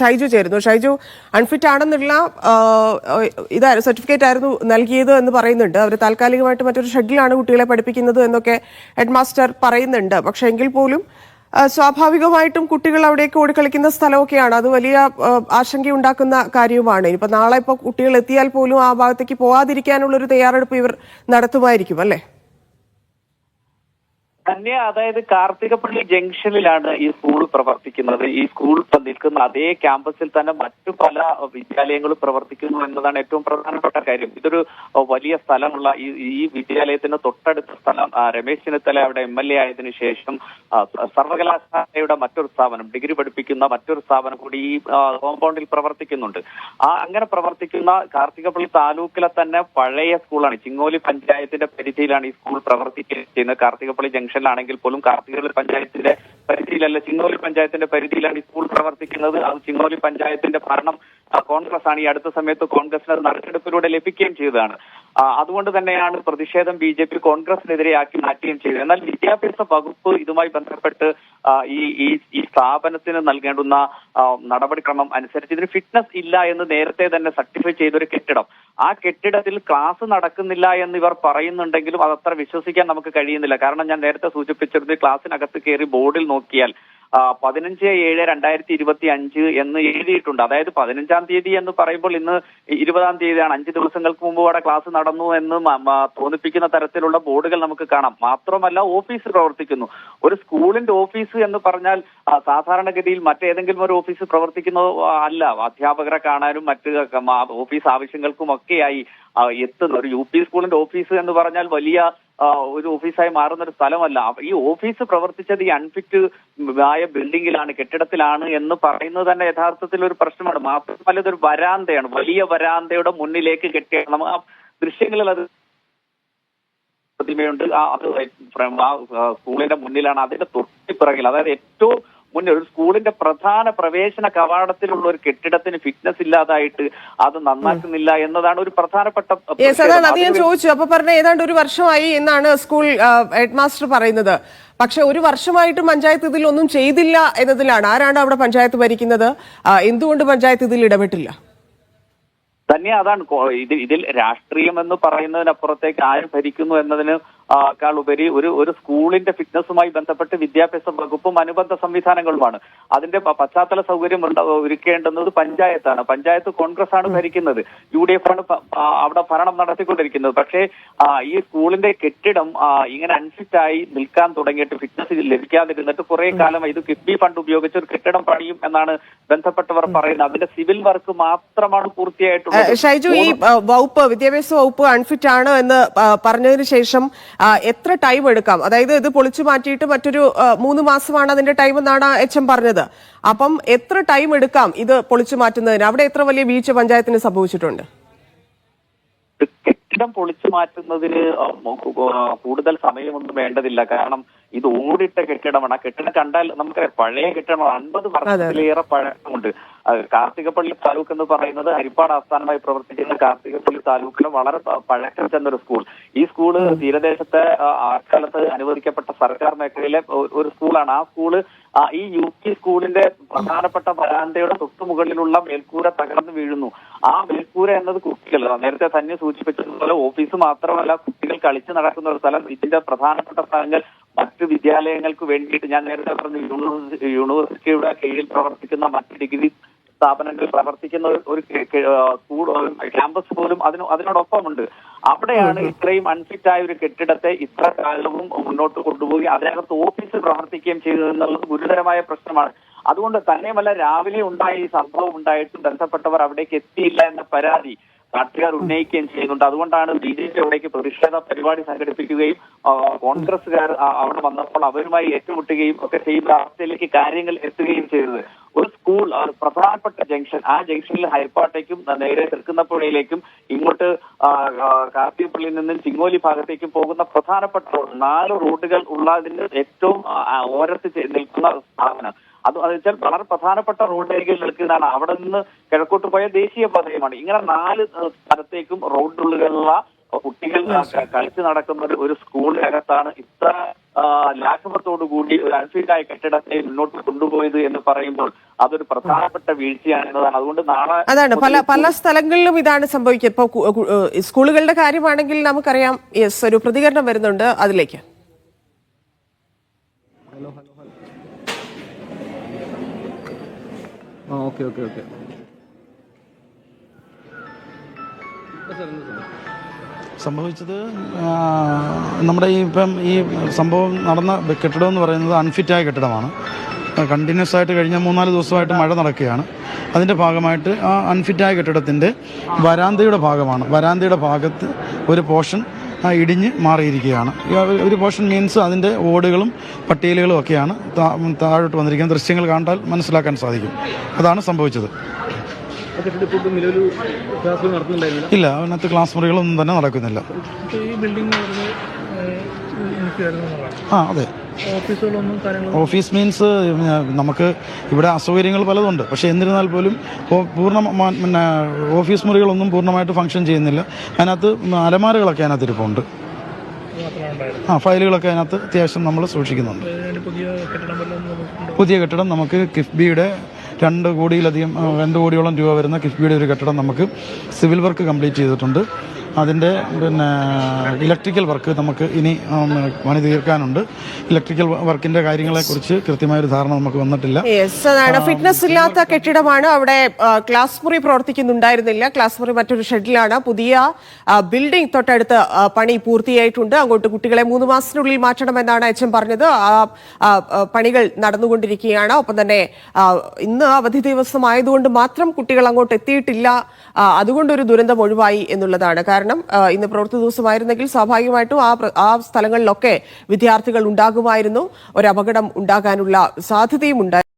ഷൈജു ചേരുന്നു. ഷൈജു അൺഫിറ്റ് ആണെന്നുള്ള ഇതായിരുന്നു സർട്ടിഫിക്കറ്റ് ആയിരുന്നു നൽകിയത് എന്ന് പറയുന്നുണ്ട്. അവർ താൽക്കാലികമായിട്ട് മറ്റൊരു ഷെഡിലാണ് കുട്ടികളെ പഠിപ്പിക്കുന്നത് എന്നൊക്കെ ഹെഡ് മാസ്റ്റർ പറയുന്നുണ്ട്. പക്ഷേ എങ്കിൽ പോലും സ്വാഭാവികമായിട്ടും കുട്ടികൾ അവിടേക്ക് ഓടിക്കളിക്കുന്ന സ്ഥലമൊക്കെയാണ്. അത് വലിയ ആശങ്കയുണ്ടാക്കുന്ന കാര്യവുമാണ്. ഇനിയിപ്പോൾ നാളെ ഇപ്പോൾ കുട്ടികൾ എത്തിയാൽ പോലും ആ ഭാഗത്തേക്ക് പോവാതിരിക്കാനുള്ള ഒരു തയ്യാറെടുപ്പ് ഇവർ നടത്തുമായിരിക്കും അല്ലേ? തന്നെ അതായത് കാർത്തികപ്പള്ളി ജംഗ്ഷനിലാണ് ഈ സ്കൂൾ പ്രവർത്തിക്കുന്നത്. ഈ സ്കൂൾ നിൽക്കുന്ന അതേ ക്യാമ്പസിൽ തന്നെ മറ്റു പല വിദ്യാലയങ്ങളും പ്രവർത്തിക്കുന്നു എന്നതാണ് ഏറ്റവും പ്രധാനപ്പെട്ട കാര്യം. ഇതൊരു വലിയ സ്ഥലമുള്ള ഈ വിദ്യാലയത്തിന്റെ വിദ്യാലയത്തിന് തൊട്ടടുത്ത സ്ഥലം. രമേശ് ചെന്നിത്തല അവിടെ എം എൽ എ ആയതിനു ശേഷം സർവകലാശാലയുടെ മറ്റൊരു സ്ഥാപനം ഡിഗ്രി പഠിപ്പിക്കുന്ന മറ്റൊരു സ്ഥാപനം കൂടി ഈ കോമ്പൗണ്ടിൽ പ്രവർത്തിക്കുന്നുണ്ട്. ആ അങ്ങനെ പ്രവർത്തിക്കുന്ന കാർത്തികപ്പള്ളി താലൂക്കിലെ തന്നെ പഴയ സ്കൂളാണ്. ചിങ്ങോലി പഞ്ചായത്തിന്റെ പരിധിയിലാണ് ഈ സ്കൂൾ പ്രവർത്തിക്കുന്നത്. കാർത്തികപ്പള്ളി ജംഗ്ഷനിലാണെങ്കിൽ പോലും കാർത്തികപ്പള്ളി പഞ്ചായത്തിന്റെ പരിധിയിലല്ല ചിങ്ങോലി പഞ്ചായത്തിന്റെ പരിധിയിലാണ് ഈ സ്കൂൾ പ്രവർത്തിക്കുന്നത്. അത് ചിങ്ങോലി പഞ്ചായത്തിന്റെ ഭരണം കോൺഗ്രസ് ആണ് ഈ അടുത്ത സമയത്ത് കോൺഗ്രസിന് അത് നറുക്കെടുപ്പിലൂടെ ലഭിക്കുകയും ചെയ്തതാണ്. അതുകൊണ്ട് തന്നെയാണ് പ്രതിഷേധം ബി ജെ പി കോൺഗ്രസിനെതിരെയാക്കി മാറ്റുകയും ചെയ്തത്. എന്നാൽ വിദ്യാഭ്യാസ വകുപ്പ് ഇതുമായി ബന്ധപ്പെട്ട് ഈ ഈ ഈ സ്ഥാപനത്തിന് നൽകേണ്ടുന്ന നടപടിക്രമം അനുസരിച്ച് ഇതിന് ഫിറ്റ്നസ് ഇല്ല എന്ന് നേരത്തെ തന്നെ സർട്ടിഫൈ ചെയ്തൊരു കെട്ടിടം. ആ കെട്ടിടത്തിൽ ക്ലാസ് നടക്കുന്നില്ല എന്ന് ഇവർ പറയുന്നുണ്ടെങ്കിലും അതത്ര വിശ്വസിക്കാൻ നമുക്ക് കഴിയുന്നില്ല. കാരണം ഞാൻ നേരത്തെ സൂചിപ്പിച്ചിരുന്നു ക്ലാസ്സിനകത്ത് കയറി ബോർഡിൽ നോക്കിയാൽ പതിനഞ്ച് ഏഴ് രണ്ടായിരത്തി ഇരുപത്തി അഞ്ച് എന്ന് എഴുതിയിട്ടുണ്ട്. അതായത് പതിനഞ്ചാം തീയതി എന്ന് പറയുമ്പോൾ ഇന്ന് ഇരുപതാം തീയതിയാണ്. അഞ്ച് ദിവസങ്ങൾക്ക് മുമ്പ് അവിടെ ക്ലാസ് നടന്നു എന്ന് തോന്നിപ്പിക്കുന്ന തരത്തിലുള്ള ബോർഡുകൾ നമുക്ക് കാണാം. മാത്രമല്ല ഓഫീസ് പ്രവർത്തിക്കുന്നു. ഒരു സ്കൂളിന്റെ ഓഫീസ് എന്ന് പറഞ്ഞാൽ സാധാരണഗതിയിൽ മറ്റേതെങ്കിലും ഒരു ഓഫീസ് പ്രവർത്തിക്കുന്നോ അല്ല. അധ്യാപകരെ കാണാനും മറ്റ് ഓഫീസ് ആവശ്യങ്ങൾക്കും ഒക്കെയായി എത്തുന്ന ഒരു യു പി സ്കൂളിന്റെ ഓഫീസ് എന്ന് പറഞ്ഞാൽ വലിയ ഒരു ഓഫീസായി മാറുന്ന ഒരു സ്ഥലമല്ല ഈ ഓഫീസ് പ്രവർത്തിച്ചത് ഈ അൺഫിറ്റ് ആയ ബിൽഡിംഗിലാണ് കെട്ടിടത്തിലാണ് എന്ന് പറയുന്നത് തന്നെ യഥാർത്ഥത്തിൽ ഒരു പ്രശ്നമാണ് മാത്രമല്ല ഇതൊരു വരാന്തയാണ് വലിയ വരാന്തയുടെ മുന്നിലേക്ക് കെട്ടിയ ആ ദൃശ്യങ്ങളിൽ അത് പ്രതിമയുണ്ട് ആ അത് സ്കൂളിന്റെ മുന്നിലാണ് അതിന്റെ തൊട്ടിപ്പിറകിൽ അതായത് ഏറ്റവും മുന്നിൽ ഒരു സ്കൂളിന്റെ പ്രധാന പ്രവേശന കവാടത്തിലുള്ള ഒരു കെട്ടിടത്തിന് ഫിറ്റ്നസ് ഇല്ലാതായിട്ട് അത് നന്നാക്കുന്നില്ല എന്നതാണ് ഒരു പ്രധാനപ്പെട്ട അത് ഞാൻ ചോദിച്ചു. അപ്പൊ പറഞ്ഞ ഏതാണ്ട് ഒരു വർഷമായി എന്നാണ് സ്കൂൾ ഹെഡ് മാസ്റ്റർ പറയുന്നത്. പക്ഷെ ഒരു വർഷമായിട്ട് പഞ്ചായത്ത് ഇതിൽ ഒന്നും ചെയ്തില്ല എന്നതിലാണ്. ആരാണ് അവിടെ പഞ്ചായത്ത് ഭരിക്കുന്നത്? എന്തുകൊണ്ട് പഞ്ചായത്ത് ഇതിൽ ഇടപെട്ടില്ല? തന്നെ അതാണ് ഇത് ഇതിൽ രാഷ്ട്രീയം എന്ന് പറയുന്നതിനപ്പുറത്തേക്ക് ആര് ഭരിക്കുന്നു എന്നതിന് ഉപരി ഒരു ഒരു സ്കൂളിന്റെ ഫിറ്റ്നസുമായി ബന്ധപ്പെട്ട് വിദ്യാഭ്യാസ വകുപ്പും അനുബന്ധ സംവിധാനങ്ങളുമാണ്. അതിന്റെ പശ്ചാത്തല സൗകര്യം ഒരുക്കേണ്ടുന്നത് പഞ്ചായത്താണ്. പഞ്ചായത്ത് കോൺഗ്രസ് ആണ് ഭരിക്കുന്നത്. യു ഡി എഫ് ആണ് അവിടെ ഭരണം നടത്തിക്കൊണ്ടിരിക്കുന്നത്. പക്ഷേ ഈ സ്കൂളിന്റെ കെട്ടിടം ഇങ്ങനെ അൺഫിറ്റ് ആയി നിൽക്കാൻ തുടങ്ങിയിട്ട് ഫിറ്റ്നസ് ലഭിക്കാതിരുന്നിട്ട് കുറെ കാലം ഇത് കിഫ്ബി ഫണ്ട് ഉപയോഗിച്ച് ഒരു കെട്ടിടം പണിയും എന്നാണ് ബന്ധപ്പെട്ടവർ പറയുന്നത്. അതിന്റെ സിവിൽ വർക്ക് മാത്രമാണ് പൂർത്തിയായിട്ടുള്ളത്. ഷൈജു ഈ വകുപ്പ് വിദ്യാഭ്യാസ വകുപ്പ് അൺഫിറ്റ് ആണ് എന്ന് പറഞ്ഞതിന് ശേഷം എത്ര ടൈം എടുക്കാം? അതായത് ഇത് പൊളിച്ചു മാറ്റിയിട്ട് മറ്റൊരു മൂന്ന് മാസമാണ് അതിന്റെ ടൈം എന്നാണ് എച്ച് എം പറഞ്ഞത്. അപ്പം എത്ര ടൈം എടുക്കാം ഇത് പൊളിച്ചു മാറ്റുന്നതിന്? അവിടെ എത്ര വലിയ വീഴ്ച പഞ്ചായത്തിന് സംഭവിച്ചിട്ടുണ്ട്? കെട്ടിടം പൊളിച്ചു മാറ്റുന്നതിന് കൂടുതൽ സമയമൊന്നും വേണ്ടതില്ല. കാരണം ഇത് ഓടിട്ട കെട്ടിടമാണ്. ആ കെട്ടിടം കണ്ടാൽ നമുക്ക് പഴയ കെട്ടിടമാണ് അൻപത് വർഷത്തിലേറെ പഴക്കമുണ്ട് കാർത്തികപ്പള്ളി താലൂക്ക് എന്ന് പറയുന്നത് ഹരിപ്പാട് ആസ്ഥാനമായി പ്രവർത്തിക്കുന്ന കാർത്തികപ്പള്ളി താലൂക്കിലെ വളരെ പഴക്കം ചെന്നൊരു സ്കൂൾ. ഈ സ്കൂൾ തീരദേശത്തെ ആ, ആക്കാലത്ത് അനുവദിക്കപ്പെട്ട സർക്കാർ മേഖലയിലെ ഒരു സ്കൂളാണ്. ആ സ്കൂൾ ഈ യു പി സ്കൂളിന്റെ പ്രധാനപ്പെട്ട വരാന്തയുടെ തൊട്ടുമുകളിലുള്ള മേൽക്കൂര തകർന്നു വീഴുന്നു. ആ മേൽക്കൂര എന്നത് കുട്ടികൾ നേരത്തെ തന്നെ സൂചിപ്പിച്ചതുപോലെ ഓഫീസ് മാത്രമല്ല കുട്ടികൾ കളിച്ചു നടക്കുന്ന ഒരു സ്ഥലം. ഇതിന്റെ പ്രധാനപ്പെട്ട സ്ഥലങ്ങൾ മറ്റ് വിദ്യാലയങ്ങൾക്ക് വേണ്ടിയിട്ട് ഞാൻ നേരത്തെ പറഞ്ഞു യൂണിവേഴ്സിറ്റി യൂണിവേഴ്സിറ്റിയുടെ കീഴിൽ പ്രവർത്തിക്കുന്ന മറ്റ് ഡിഗ്രി സ്ഥാപനങ്ങൾ പ്രവർത്തിക്കുന്ന ഒരു- ക്യാമ്പസ് പോലും അതിന് അതിനോടൊപ്പമുണ്ട്. അവിടെയാണ് ഇത്രയും അൺഫിറ്റ് ആയ ഒരു കെട്ടിടത്തെ ഇത്ര കാലവും മുന്നോട്ട് കൊണ്ടുപോയി അതിനകത്ത് ഓഫീസ് പ്രവർത്തിക്കുകയും ചെയ്തത് എന്നുള്ളത് ഗുരുതരമായ പ്രശ്നമാണ്. അതുകൊണ്ട് തന്നെയുമല്ല രാവിലെ ഉണ്ടായ ഈ സംഭവം ഉണ്ടായിട്ടും ബന്ധപ്പെട്ടവർ അവിടേക്ക് എത്തിയില്ല എന്ന പരാതി. നാട്ടുകാർ ഉന്നയിക്കുകയും ചെയ്യുന്നുണ്ട്. അതുകൊണ്ടാണ് ബി ജെ പി അവിടേക്ക് പ്രതിഷേധ പരിപാടി സംഘടിപ്പിക്കുകയും കോൺഗ്രസുകാർ അവിടെ വന്നപ്പോൾ അവരുമായി ഏറ്റുമുട്ടുകയും ഒക്കെ ചെയ്യുന്ന അവസ്ഥയിലേക്ക് കാര്യങ്ങൾ എത്തുകയും ചെയ്തത്. ഒരു സ്കൂൾ പ്രധാനപ്പെട്ട ജംഗ്ഷൻ ആ ജംഗ്ഷനിൽ ഹൈപ്പാട്ടേക്കും നേരെ തൃക്കുന്നപ്പുഴയിലേക്കും ഇങ്ങോട്ട് ആ, നിന്നും ചിങ്ങോലി ഭാഗത്തേക്കും പോകുന്ന പ്രധാനപ്പെട്ട നാല് റോഡുകൾ ഉള്ളതിന്റെ ഏറ്റവും ഓരത്ത് നിൽക്കുന്ന സ്ഥാപനം. അത് വെച്ചാൽ വളരെ പ്രധാനപ്പെട്ട റോഡരികിൽ നിൽക്കുന്നതാണ്. അവിടെ നിന്ന് കിഴക്കോട്ട് പോയ ദേശീയ പാതയുമാണ്. ഇങ്ങനെ നാല് സ്ഥലത്തേക്കും റോഡുകളിലുള്ള കുട്ടികൾ കളിച്ചു നടക്കുന്ന ഒരു- സ്കൂളിനകത്താണ് ഇത്ര ലാഘവത്തോടു കൂടി ഒരു അൺഫിറ്റായ കെട്ടിടത്തെ മുന്നോട്ട് കൊണ്ടുപോയത് എന്ന് പറയുമ്പോൾ അതൊരു പ്രധാനപ്പെട്ട വീഴ്ചയാണ് എന്നതാണ്. അതുകൊണ്ട് നാളെ അതാണ്. പല പല സ്ഥലങ്ങളിലും ഇതാണ് സംഭവിക്കുക. ഇപ്പോൾ കു- സ്കൂളുകളുടെ കാര്യമാണെങ്കിൽ നമുക്കറിയാം. യെസ് ഒരു പ്രതികരണം വരുന്നുണ്ട്. അതിലേക്ക്. ആ ഓക്കെ ഓക്കെ ഓക്കെ. സംഭവിച്ചത് നമ്മുടെ ഈ ഇപ്പം ഈ സംഭവം നടന്ന കെട്ടിടം എന്ന് പറയുന്നത് അൺഫിറ്റായ കെട്ടിടമാണ്. കണ്ടിന്യൂസ് ആയിട്ട് കഴിഞ്ഞ മൂന്നാൽ ദിവസമായിട്ട് മഴ നടക്കുകയാണ്. അതിന്റെ ഭാഗമായിട്ട് ആ അൺഫിറ്റായ കെട്ടിടത്തിന്റെ വരാന്തയുടെ ഭാഗമാണ്. വരാന്തയുടെ ഭാഗത്ത് ഒരു പോർഷൻ ഇടിഞ്ഞ് മാറിയിരിക്കുകയാണ്. ഒരു പോർഷൻ മീൻസ് അതിന്റെ ഓടുകളും പട്ടിയലുകളും ഒക്കെയാണ് താഴോട്ട് വന്നിരിക്കുന്ന ദൃശ്യങ്ങൾ കണ്ടാൽ മനസ്സിലാക്കാൻ സാധിക്കും. അതാണ് സംഭവിച്ചത്. ഇല്ല അതിനകത്ത് ക്ലാസ് മുറികളൊന്നും തന്നെ നടക്കുന്നില്ല ഇപ്പോൾ ഈ ബിൽഡിംഗ് പറഞ്ഞ് എനിക്കായിരുന്നു എന്നുള്ളതാണ് ആ അതെ. ഓഫീസ് മീൻസ് നമുക്ക് ഇവിടെ അസൗകര്യങ്ങൾ പലതുണ്ട്. പക്ഷേ എന്നിരുന്നാൽ പോലും പൂർണ പിന്നെ ഓഫീസ് മുറികളൊന്നും പൂർണമായിട്ട് ഫങ്ഷൻ ചെയ്യുന്നില്ല. അതിനകത്ത് അലമാരകളൊക്കെ അതിനകത്ത് ഇരിപ്പുണ്ട്. ആ ഫയലുകളൊക്കെ അതിനകത്ത് അത്യാവശ്യം നമ്മൾ സൂക്ഷിക്കുന്നുണ്ട്. പുതിയ കെട്ടിടം നമുക്ക് കിഫ്ബിയുടെ രണ്ട് കോടിയിലധികം രണ്ട് കോടിയോളം രൂപ വരുന്ന കിഫ്ബിയുടെ ഒരു കെട്ടിടം നമുക്ക് സിവിൽ വർക്ക് കംപ്ലീറ്റ് ചെയ്തിട്ടുണ്ട്. അതിന്റെ പിന്നെ ഇലക്ട്രിക്കൽ വർക്ക് നമുക്ക് ഇനി പണി തീർക്കാനുണ്ട് ഇലക്ട്രിക്കൽ വർക്കിന്റെ കാര്യങ്ങളെ കാര്യങ്ങളെക്കുറിച്ച് കൃത്യമായൊരു ധാരണ നമുക്ക് വന്നിട്ടില്ല. ഫിറ്റ്നസ് ഇല്ലാത്ത കെട്ടിടമാണ് അവിടെ ക്ലാസ് മുറി പ്രവർത്തിക്കുന്നുണ്ടായിരുന്നില്ല. ക്ലാസ് മുറി മറ്റൊരു ഷെഡിലാണ്. പുതിയ ബിൽഡിംഗ് തൊട്ടടുത്ത് പണി പൂർത്തിയായിട്ടുണ്ട്. അങ്ങോട്ട് കുട്ടികളെ മൂന്ന് മാസത്തിനുള്ളിൽ മാറ്റണമെന്നാണ് എന്നാണ് എം പറഞ്ഞത്. ആ പണികൾ നടന്നുകൊണ്ടിരിക്കുകയാണ്. ഒപ്പം തന്നെ ഇന്ന് അവധി ദിവസമായതുകൊണ്ട് മാത്രം കുട്ടികൾ അങ്ങോട്ട് എത്തിയിട്ടില്ല. അതുകൊണ്ടൊരു ദുരന്തം ഒഴിവായി എന്നുള്ളതാണ്. കാരണം ആ, ഇന്ന് പ്രവൃത്തി ദിവസമായിരുന്നെങ്കിൽ സ്വാഭാവികമായിട്ടും ആ ആ സ്ഥലങ്ങളിലൊക്കെ വിദ്യാർത്ഥികൾ ഉണ്ടാകുമായിരുന്നു. ഒരു അപകടം ഉണ്ടാകാനുള്ള സാധ്യതയും ഉണ്ടായിരുന്നു